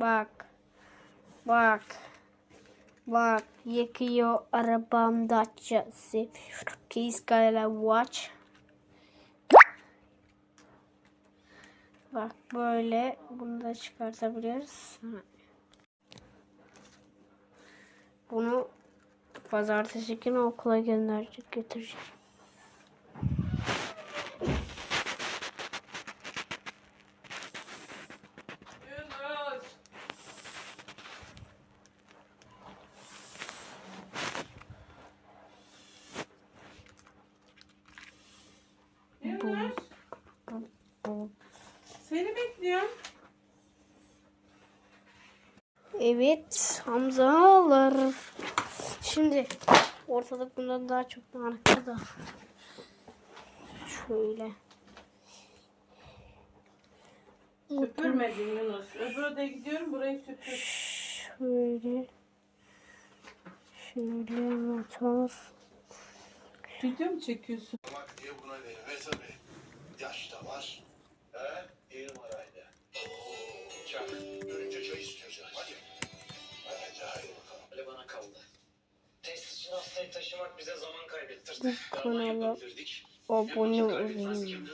Bak. Bak. Bak. Yakıyor arabam Dacia. Seviyorum. Keys Gala Watch. Bak böyle. Bunu da çıkartabiliriz. Bunu pazartesi günü okula gönderecek götüreceğim. Yunus. Seni bekliyorum. Evet Hamzalar. Şimdi ortalık bundan daha çok arkada. Şöyle. Süpürmedin Yunus. Öbür odaya gidiyorum burayı süpür. Şöyle. Şöyle motor. Video mu çekiyorsun? Buna verir. Ve tabii yaş da var. He? İyi numaraydı. Çak. Görünce çay istiyoruz. Hadi. Hadi hadi bakalım. Öyle bana kaldı. Test için hastayı taşımak bize zaman kaybettirdi. Kanala abone olun.